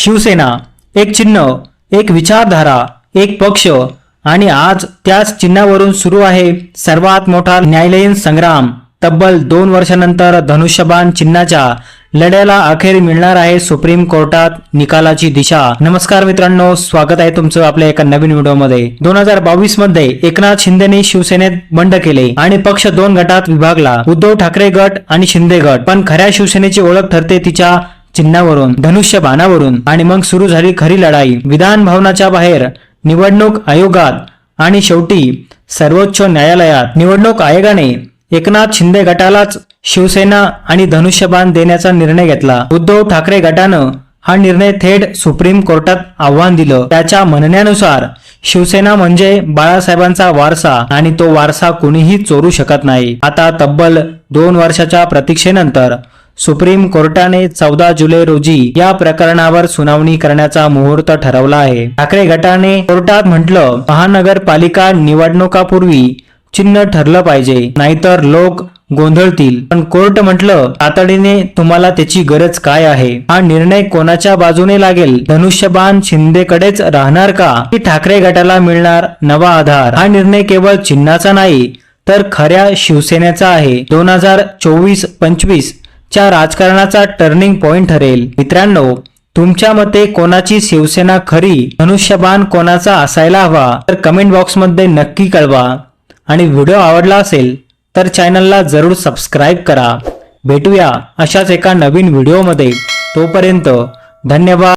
शिवसेना एक चिन्ह एक विचारधारा एक पक्ष आणि आज त्याच चिन्हावरून सुरू आहे सर्वात मोठा न्यायालयीन संग्राम. तब्बल दोन वर्षानंतर धनुष्यबाण चिन्हाच्या लढ्याला अखेर मिळणार आहे सुप्रीम कोर्टात निकालाची दिशा. नमस्कार मित्रांनो स्वागत आहे तुमचं आपल्या एका नवीन व्हिडिओमध्ये. दोन हजार बावीसमध्ये एकनाथ शिंदेने शिवसेनेत बंड केले आणि पक्ष दोन गटात विभागला. उद्धव ठाकरे गट आणि शिंदे गट. पण खऱ्या शिवसेनेची ओळख ठरते तिच्या चिन्हावरून धनुष्य बाणावरून आणि मग सुरू झाली खरी लढाई. विधान भवनाच्या बाहेर निवडणूक आयोगात आणि शेवटी सर्वोच्च न्यायालयात. निवडणूक आयोगाने एकनाथ शिंदे गटालाच शिवसेना आणि धनुष्यबाण देण्याचा निर्णय घेतला. उद्धव ठाकरे गटानं हा निर्णय थेट सुप्रीम कोर्टात आव्हान दिलं. त्याच्या म्हणण्यानुसार शिवसेना म्हणजे बाळासाहेबांचा वारसा आणि तो वारसा कुणीही चोरू शकत नाही. आता तब्बल दोन वर्षाच्या प्रतीक्षेनंतर सुप्रीम कोर्टाने चौदा जुलै रोजी या प्रकरणावर सुनावणी करण्याचा मुहूर्त ठरवला आहे. ठाकरे गटाने कोर्टात म्हटलं महानगरपालिका निवडणुकापूर्वी चिन्ह ठरलं पाहिजे नाहीतर लोक गोंधळतील. पण कोर्ट म्हटलं तातडीने तुम्हाला त्याची गरज काय आहे? हा निर्णय कोणाच्या बाजूने लागेल? धनुष्यबाण शिंदेकडेच राहणार का? की ठाकरे गटाला मिळणार नवा आधार? हा निर्णय केवळ चिन्हाचा नाही तर खऱ्या शिवसेनेचा आहे. दोन हजार चोवीस पंचवीस च्या राजकारणाचा टर्निंग पॉइंट ठरेल. मित्रांनो तुमच्या मते कोणाची शिवसेना खरी धनुष्यबाण कोणाचा असायला हवा? तर कमेंट बॉक्समध्ये नक्की कळवा. आणि व्हिडिओ आवडला असेल तर चॅनलला जरूर सबस्क्राईब करा. भेटूया अशाच एका नवीन व्हिडिओमध्ये तोपर्यंत धन्यवाद.